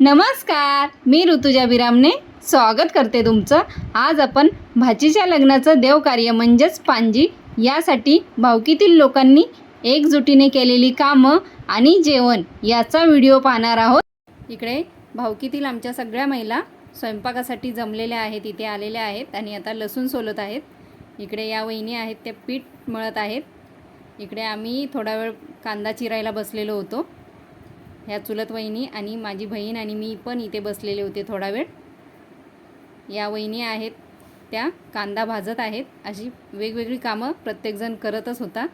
नमस्कार मी ऋतुजा विरामने स्वागत करते तुमचं. आज आपण भाचीच्या लग्नाचं देवकार्य म्हणजेच पांजी यासाठी भावकीतील लोकांनी एकजुटीने केलेली कामं आणि जेवण याचा व्हिडिओ पाहणार आहोत. इकडे भावकीतील आमच्या सगळ्या महिला स्वयंपाकासाठी जमलेल्या आहेत इथे आलेल्या आहेत आणि आता लसूण सोलत आहेत. इकडे या वहिनी आहेत ते पीठ मळत आहेत. इकडे आम्ही थोडा वेळ कांदा चिरायला बसलेलो होतो. ह्या चुलत वहिनी आणि माझी बहीण आणि मी पण इथे बसलेले होते थोडा वेळ. या वहिनी आहेत त्या कांदा भाजत आहेत. अशी वेगवेगळी कामं प्रत्येकजण करतच होता.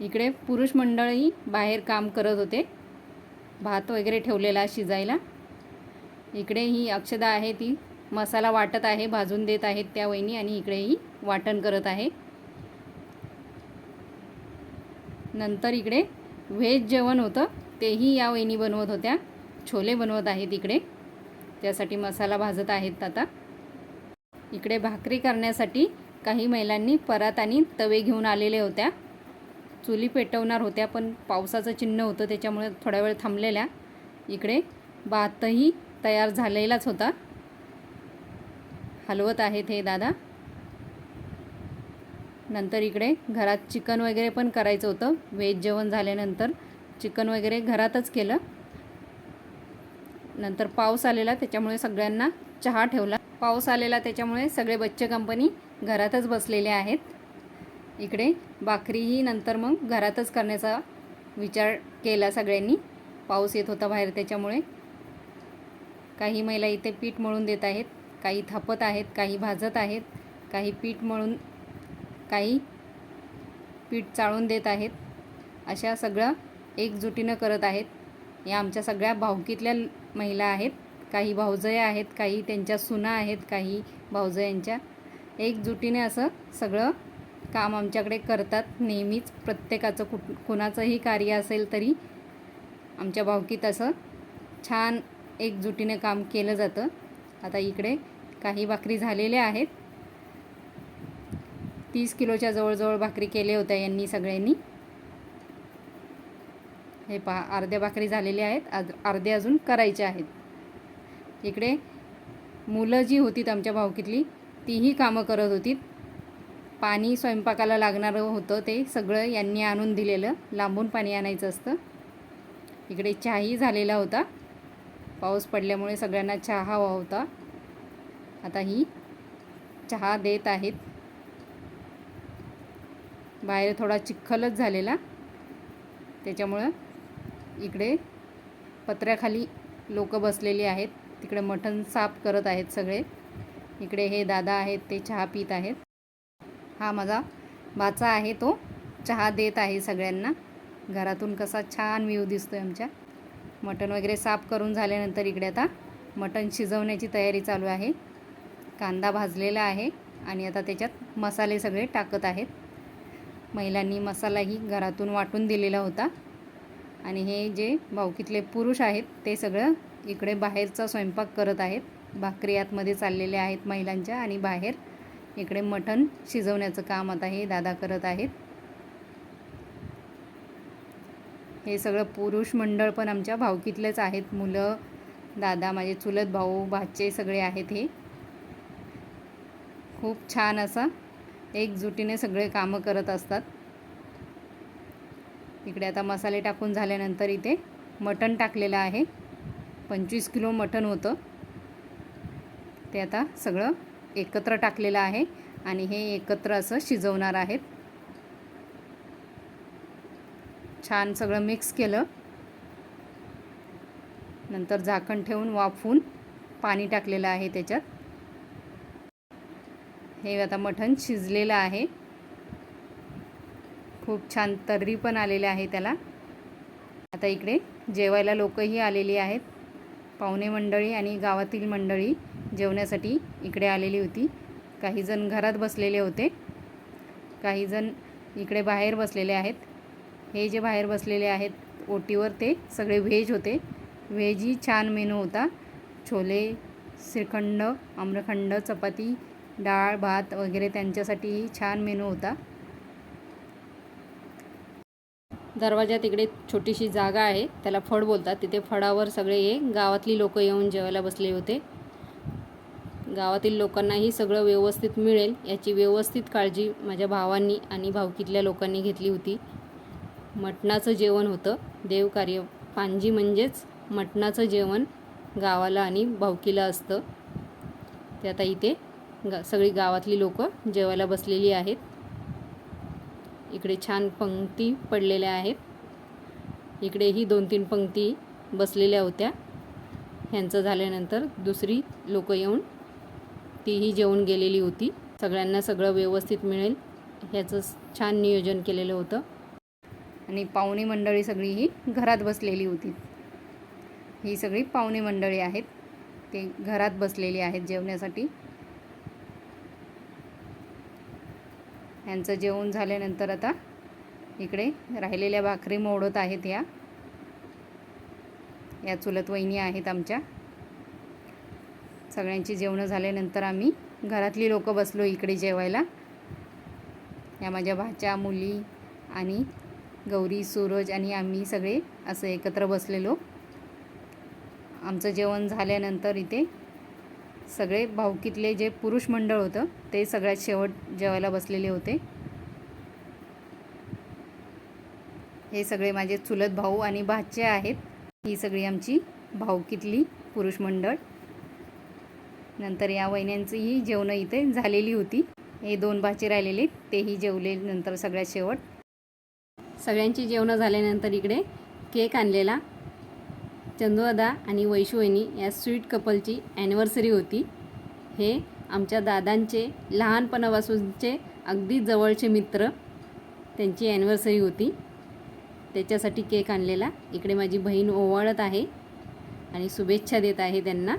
इकडे पुरुष मंडळी बाहेर काम करत होते. भात वगैरे ठेवलेला शिजायला. इकडे ही अक्षदा आहे ती मसाला वाटत आहे भाजून देत आहेत त्या वहिनी आणि इकडे ही वाटण करत आहे. नंतर इकडे व्हेज जेवण होतं. तेही या वहिनी बनवत होत्या. छोले बनवत आहेत इकडे. त्यासाठी मसाला भाजत आहेत आता. इकडे भाकरी करण्यासाठी काही महिलांनी परात आणि तवे घेऊन आलेल्या होत्या. चुली पेटवणार होत्या पण पावसाचं चिन्ह होतं त्याच्यामुळे थोड्या वेळ थांबलेल्या. इकडे भातही तयार झालेलाच होता. हलवत आहेत हे दादा. नंतर इकडे घरात चिकन वगैरे पण करायचं होतं. व्हेज जेवण झाल्यानंतर चिकन वगैरे घरातच केलं. नंतर पाऊस आलेला त्याच्यामुळे सगळ्यांना चहा ठेवला. पाऊस आलेला त्याच्यामुळे सगळे बच्चे कंपनी घरातच बसलेले आहेत. इकडे भाकरीही नंतर मग घरातच करण्याचा विचार केला सगळ्यांनी. पाऊस येत होता बाहेर त्याच्यामुळे. काही महिला इथे पीठ मळून देत आहेत काही थापत आहेत काही भाजत आहेत काही पीठ मळून काही पीठ चाळून देत आहेत. अशा सगळं एकजुटीनं करत आहेत. या आमच्या सगळ्या भावकीतल्या महिला आहेत. काही भाऊजया आहेत काही त्यांच्या सुना आहेत काही भाऊजयांच्या. एकजुटीने असं सगळं काम आमच्याकडे करतात. नेहमीच प्रत्येकाचं कुठ कुणाचंही कार्य असेल तरी आमच्या भावकीत असं छान एकजुटीने काम केलं जातं. आता इकडे काही भाकरी झालेल्या आहेत. तीस किलोच्या जवळजवळ भाकरी केल्या होत्या यांनी सगळ्यांनी. हे पहा अर्ध्या भाकरी झालेल्या आहेत. आज अर्ध्या अजून करायच्या आहेत. इकडे मुलं जी होतीत आमच्या भावकीतली तीही कामं करत होती. पाणी स्वयंपाकाला लागणारं होतं ते सगळं यांनी आणून दिलेलं. लांबून पाणी आणायचं असतं. इकडे चहाही झालेला होता. पाऊस पडल्यामुळे सगळ्यांना चहा हवा होता. आता ही चहा देत आहेत. बाहेर थोडा चिखलच झालेला. त्याच्यामुळं इकडे पत्र्याखाली लोक बसलेली आहेत. तिकडे मटण साफ करत आहेत सगळे. इकडे हे दादा आहेत ते चहा पित आहेत. हा माझा बाचा आहे तो. चहा देत आहे सगळ्यांना. घरातून कसा छान व्ह्यू दिसतो आहे आमच्या. मटण वगैरे साफ करून झाल्यानंतर इकडे आता मटण शिजवण्याची तयारी चालू आहे. कांदा भाजलेला आहे आणि आता त्याच्यात मसाले सगळे टाकत आहेत. महिलांनी मसालाही घरातून वाटून दिलेला होता. आणि हे जे भावकीतले पुरुष आहेत ते सगळं इकडे बाहेरचा स्वयंपाक करत आहेत. भाकरी आतमध्ये चाललेले आहेत महिलांच्या आणि बाहेर इकडे मटण शिजवण्याचं काम आता हे दादा करत आहेत. हे सगळं पुरुष मंडळ पण आमच्या भावकीतलेच आहेत. मुलं दादा माझे चुलत भाऊ भाचे सगळे आहेत हे. खूप छान असं एकजुटीने सगळे कामं करत असतात. इकडे आता मसाले टाकून झाल्यानंतर इथे मटण टाकलेलं आहे. पंचवीस किलो मटण होतं. ते आता सगळं एकत्र टाकलेलं आहे आणि हे एकत्र असं शिजवणार आहेत. छान सगळं मिक्स केलं. नंतर झाकण ठेवून वाफवून पाणी टाकलेलं आहे त्याच्यात. हे आता मटण शिजलेलं आहे. खूप छान तर्री पण आलेले आहे त्याला. आता इकडे जेवायला लोकही आलेली आहेत. पाहुणे मंडळी आणि गावातील मंडळी जेवण्यासाठी इकडे आलेली होती. काही जण घरात बसलेले होते. काही जण इकडे बाहेर बसलेले आहेत. हे जे बाहेर बसलेले आहेत ओटीवर ते सगळे व्हेज होते. व्हेजही छान मेनू होता. छोले श्रीखंड आम्रखंड चपाती डाळ भात वगैरे त्यांच्यासाठीही छान मेनू होता. दरवाजात इकडे छोटीशी जागा आहे. त्याला फड बोलतात. तिथे फडावर सगळे हे गावातली लोक येऊन जेवायला बसले होते. गावातील लोकांनाही सगळं व्यवस्थित मिळेल याची व्यवस्थित काळजी माझ्या भावांनी आणि भावकीतल्या लोकांनी घेतली होती. मटणाचं जेवण होतं. देवकार्य पांजी म्हणजेच मटणाचं जेवण गावाला आणि भावकीला असतं. ते आता इथे गा सगळी गावातली लोकं जेवायला बसलेली आहेत. इकडे छान पंक्ती पडलेल्या आहेत. इकडेही दोन तीन पंक्ती बसलेल्या होत्या. ह्यांचं झाल्यानंतर दुसरी लोक येऊन तीही जेवून गेलेली होती. सगळ्यांना सगळं व्यवस्थित मिळेल. ह्याचं छान नियोजन केलेलं होतं. आणि पाहुणे मंडळी सगळी ही घरात बसलेली होती. ही सगळी पाहुणे मंडळी आहेत. ते घरात बसलेली आहेत जेवण्यासाठी. यांचं जेवण झाल्यानंतर आता इकडे राहिलेल्या भाकरी मोडत आहेत या. या चुलत वहिनी आहेत आमच्या. सगळ्यांची जेवणं झाल्यानंतर आम्ही घरातली लोक बसलो इकडे जेवायला. या माझ्या भाच्या मुली आणि गौरी सूरज आणि आम्ही सगळे असं एकत्र बसलेलो. आमचं जेवण झाल्यानंतर इथे सगळे भावकीतले जे पुरुष मंडळ होतं ते सगळ्यात शेवट जेवायला बसलेले होते. हे सगळे माझे चुलत भाऊ आणि भाचे आहेत. ही सगळी आमची भावकीतली पुरुष मंडळ. नंतर या वहिन्यांचीही जेवणं इथे झालेली होती. हे दोन भाचे राहिलेले तेही जेवले नंतर सगळ्यात शेवट. सगळ्यांची जेवणं झाल्यानंतर इकडे केक आणलेला. चंदूदा आणि वैशुवहिनी या स्वीट कपलची ॲनिव्हर्सरी होती. हे आमच्या दादांचे लहानपणापासूनचे अगदी जवळचे मित्र त्यांची ॲनिव्हर्सरी होती. त्याच्यासाठी केक आणलेला. इकडे माझी बहीण ओवाळत आहे आणि शुभेच्छा देत आहे त्यांना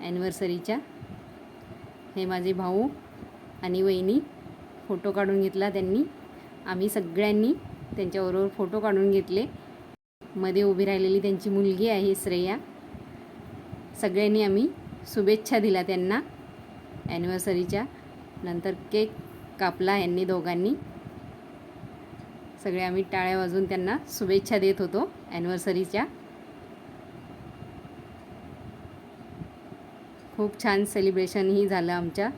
ॲनिव्हर्सरीच्या हे माझे भाऊ आणि वहिनी फोटो काढून घेतला त्यांनी. आम्ही सगळ्यांनी त्यांच्याबरोबर फोटो काढून घेतले. मध्ये उभी राहिलेली त्यांची मुलगी आहे श्रेया. सगळ्यांनी आम्ही शुभेच्छा दिल्या त्यांना ॲनिव्हर्सरीच्या नंतर केक कापला यांनी दोघांनी. सगळे आम्ही टाळ्या वाजून त्यांना शुभेच्छा देत होतो ॲनिव्हर्सरीच्या खूप छान सेलिब्रेशनही झालं आमच्या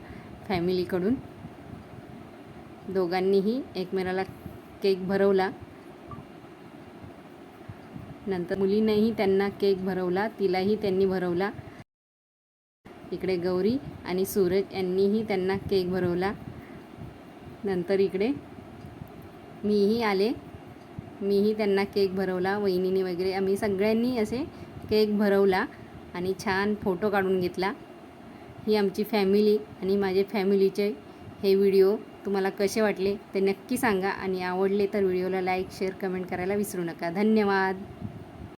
फॅमिलीकडून दोघांनीही एकमेकाला केक भरवला. नंतर मुलीनेही त्यांना केक भरवला तिलाही त्यांनी भरवला. इकडे गौरी आणि सूरज यांनीही त्यांना केक भरवला. नंतर इकडे मीही आले. मीही त्यांना केक भरवला वहिनीने वगैरे. आम्ही सगळ्यांनी असे केक भरवला आणि छान फोटो काढून घेतला. ही आमची फॅमिली आणि माझे फॅमिलीचे हे व्हिडिओ तुम्हाला कसे वाटले ते नक्की सांगा आणि आवडले तर व्हिडिओला लाईक शेअर कमेंट करायला विसरू नका. धन्यवाद.